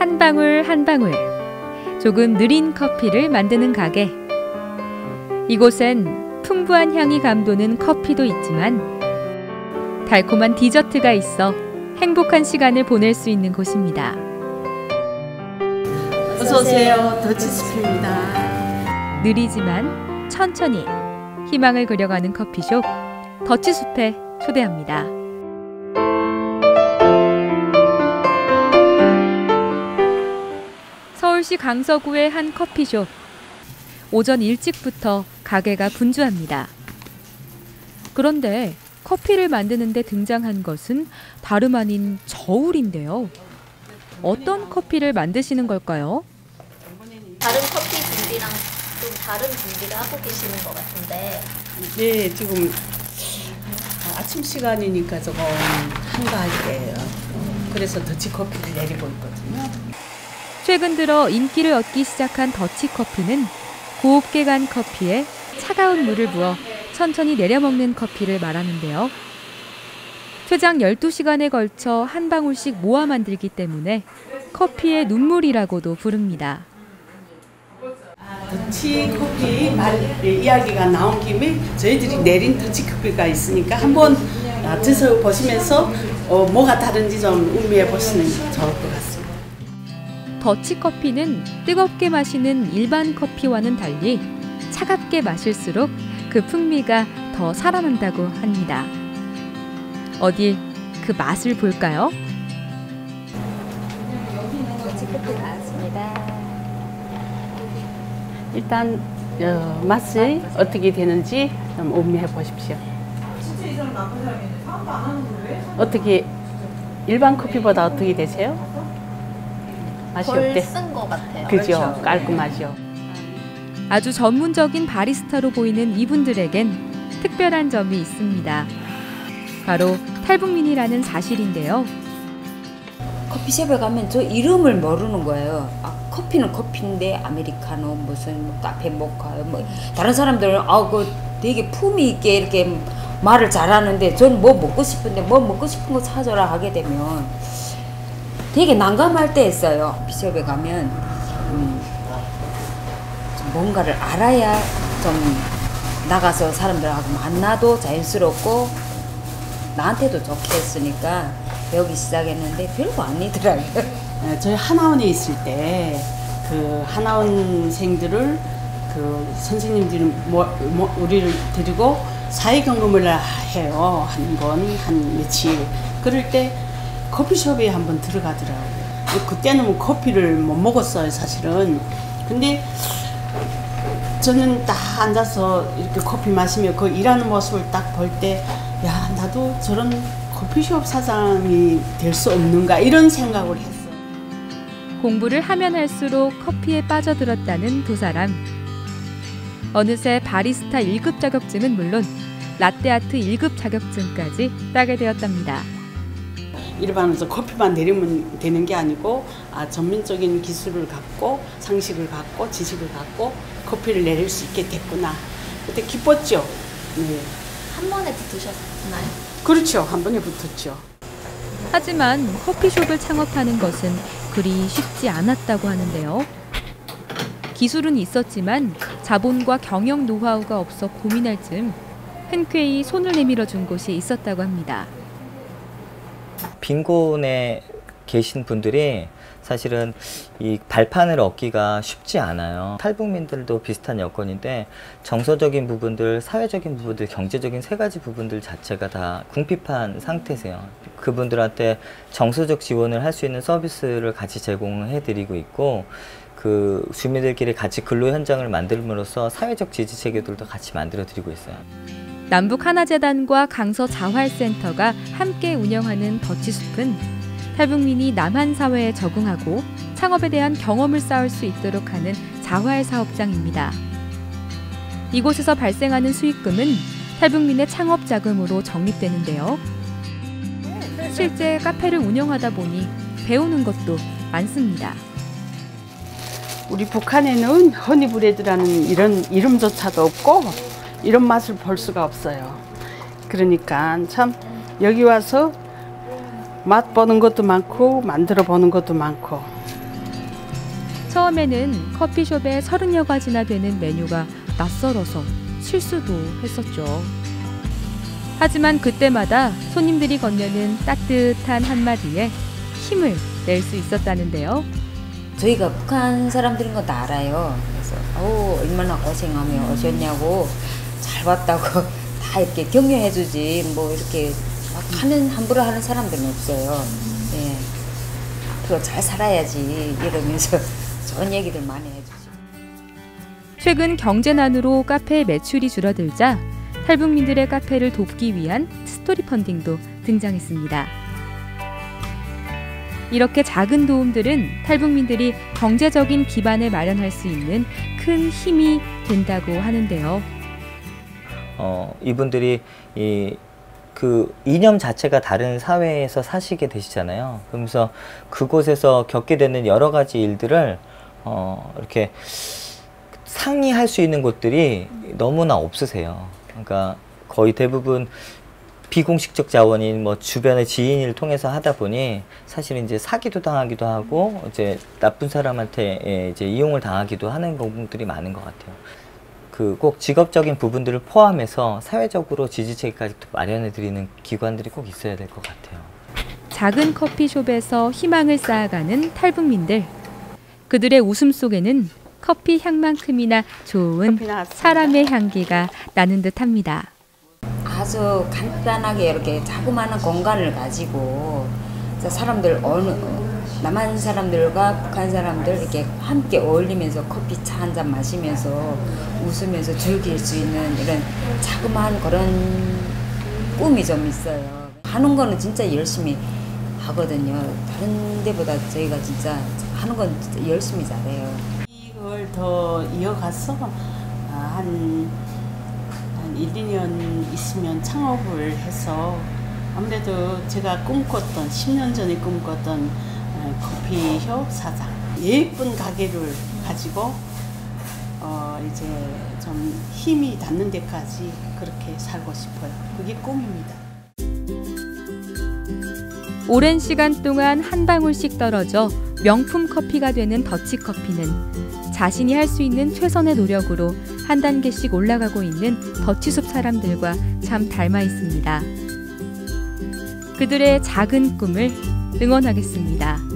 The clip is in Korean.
한 방울 한 방울 조금 느린 커피를 만드는 가게. 이곳엔 풍부한 향이 감도는 커피도 있지만 달콤한 디저트가 있어 행복한 시간을 보낼 수 있는 곳입니다. 어서 오세요. 더치스프입니다. 느리지만 천천히 희망을 그려가는 커피숍 더치숲에 초대합니다. 서울시 강서구의 한 커피숍. 오전 일찍부터 가게가 분주합니다. 그런데 커피를 만드는데 등장한 것은 다름 아닌 저울인데요. 어떤 커피를 만드시는 걸까요? 다른 커피 준비랑 좀 다른 준비를 하고 계시는 것 같은데 네, 지금 아침 시간이니까 조금 한가할 때예요. 그래서 더치 커피를 내리고 있거든요. 최근 들어 인기를 얻기 시작한 더치커피는 곱게 간 커피에 차가운 물을 부어 천천히 내려먹는 커피를 말하는데요. 최장 12시간에 걸쳐 한 방울씩 모아 만들기 때문에 커피의 눈물이라고도 부릅니다. 더치 커피 말 이야기가 나온 김에 저희들이 내린 더치 커피가 있으니까 한번 아, 드셔 보시면서 어, 뭐가 다른지 좀 음미해 보시는 게 좋을 것 같습니다. 더치커피는 뜨겁게 마시는 일반 커피와는 달리 차갑게 마실수록 그 풍미가 더 살아난다고 합니다. 어디 그 맛을 볼까요? 더치커피 나왔습니다. 일단 어, 맛이 어떻게 되는지 좀 음미해 보십시오. 어떻게 일반 커피보다 어떻게 되세요? 맛이 어때? 덜쓴 것 같아요. 그죠? 깔끔하죠. 아주 전문적인 바리스타로 보이는 이분들에겐 특별한 점이 있습니다. 바로 탈북민이라는 사실인데요. 커피숍에 가면 저 이름을 모르는 거예요. 아, 커피는 커피인데 아메리카노 무슨 뭐 카페 모카 뭐 다른 사람들은 아그 되게 품위 있게 이렇게 말을 잘하는데 전 뭐 먹고 싶은데 뭐 먹고 싶은 거 찾아라 하게 되면 되게 난감할 때 있어요. 커피숍에 가면 음, 좀 뭔가를 알아야 좀 나가서 사람들하고 만나도 자연스럽고 나한테도 좋게 했으니까 배우기 시작했는데 별거 아니더라고요. 네, 저희 하나원에 있을 때 그 하나원생들을 그 선생님들이 뭐, 뭐 우리를 데리고 사회 경험을 해요 한 번 한 며칠 그럴 때 커피숍에 한번 들어가더라고요. 그때는 뭐 커피를 못 먹었어요 사실은. 근데 저는 딱 앉아서 이렇게 커피 마시며 그 일하는 모습을 딱 볼 때 야 나도 저런 커피숍 사장이 될 수 없는가 이런 생각을 했어요. 공부를 하면 할수록 커피에 빠져들었다는 두 사람. 어느새 바리스타 1급 자격증은 물론 라떼아트 1급 자격증까지 따게 되었답니다. 일반에서 커피만 내리면 되는 게 아니고 아, 전문적인 기술을 갖고 상식을 갖고 지식을 갖고 커피를 내릴 수 있게 됐구나. 그때 기뻤죠. 네. 한 번에 붙으셨나요? 그렇죠. 한 번에 붙었죠. 하지만 커피숍을 창업하는 것은 그리 쉽지 않았다고 하는데요. 기술은 있었지만 자본과 경영 노하우가 없어 고민할 즈음 흔쾌히 손을 내밀어 준 곳이 있었다고 합니다. 빈곤에 계신 분들이 사실은 이 발판을 얻기가 쉽지 않아요. 탈북민들도 비슷한 여건인데 정서적인 부분들, 사회적인 부분들, 경제적인 세 가지 부분들 자체가 다 궁핍한 상태세요. 그분들한테 정서적 지원을 할 수 있는 서비스를 같이 제공해 드리고 있고 그 주민들끼리 같이 근로 현장을 만들므로써 사회적 지지 체계들도 같이 만들어 드리고 있어요. 남북 하나재단과 강서 자활센터가 함께 운영하는 더치숲은 탈북민이 남한 사회에 적응하고 창업에 대한 경험을 쌓을 수 있도록 하는 자활 사업장입니다. 이곳에서 발생하는 수익금은 탈북민의 창업 자금으로 적립되는데요. 실제 카페를 운영하다 보니 배우는 것도 많습니다. 우리 북한에는 허니브레드라는 이런 이름조차도 없고 이런 맛을 볼 수가 없어요. 그러니까 참 여기 와서 맛 보는 것도 많고 만들어 보는 것도 많고 처음에는 커피숍에 30여 가지나 되는 메뉴가 낯설어서 실수도 했었죠. 하지만 그때마다 손님들이 건네는 따뜻한 한마디에 힘을 낼 수 있었다는데요. 저희가 북한 사람들인 건다 알아요. 그래서 어우 얼마나 고생하며 오셨냐고 잘 봤다고 다 이렇게 격려해주지 뭐 이렇게 막 하는 함부로 하는 사람들은 없어요. 예. 앞으로 잘 살아야지 이러면서 좋은 얘기들 많이 해주죠. 최근 경제난으로 카페 매출이 줄어들자 탈북민들의 카페를 돕기 위한 스토리 펀딩도 등장했습니다. 이렇게 작은 도움들은 탈북민들이 경제적인 기반을 마련할 수 있는 큰 힘이 된다고 하는데요. 어, 이분들이 이 그 이념 자체가 다른 사회에서 사시게 되시잖아요. 그러면서 그곳에서 겪게 되는 여러 가지 일들을 어, 이렇게 상의할 수 있는 곳들이 너무나 없으세요. 그러니까 거의 대부분 비공식적 자원인 뭐 주변의 지인을 통해서 하다 보니 사실 이제 사기도 당하기도 하고 이제 나쁜 사람한테 예, 이제 이용을 당하기도 하는 부분들이 많은 것 같아요. 그 꼭 직업적인 부분들을 포함해서 사회적으로 지지체계까지 마련해 드리는 기관들이 꼭 있어야 될 것 같아요. 작은 커피숍에서 희망을 쌓아가는 탈북민들. 그들의 웃음 속에는 커피 향만큼이나 좋은. 사람의 향기가 나는 듯합니다. 아주 간단하게 이렇게 자그마한 공간을 가지고 자, 사람들 어느 남한 사람들과 북한 사람들 이렇게 함께 어울리면서 커피 차 한 잔 마시면서 웃으면서 즐길 수 있는 이런 자그마한 그런 꿈이 좀 있어요. 하는 거는 진짜 열심히 하거든요. 다른 데보다 저희가 진짜 하는 건 진짜 열심히 잘해요. 이걸 더 이어가서 아, 한, 한 1, 2년 있으면 창업을 해서 아무래도 제가 꿈꿨던 10년 전에 꿈꿨던 어, 커피숍 사장 예쁜 가게를 가지고 어 이제 좀 힘이 닿는 데까지 그렇게 살고 싶어요. 그게 꿈입니다. 오랜 시간 동안 한 방울씩 떨어져 명품 커피가 되는 더치커피는 자신이 할 수 있는 최선의 노력으로 한 단계씩 올라가고 있는 더치숲 사람들과 참 닮아 있습니다. 그들의 작은 꿈을 응원하겠습니다.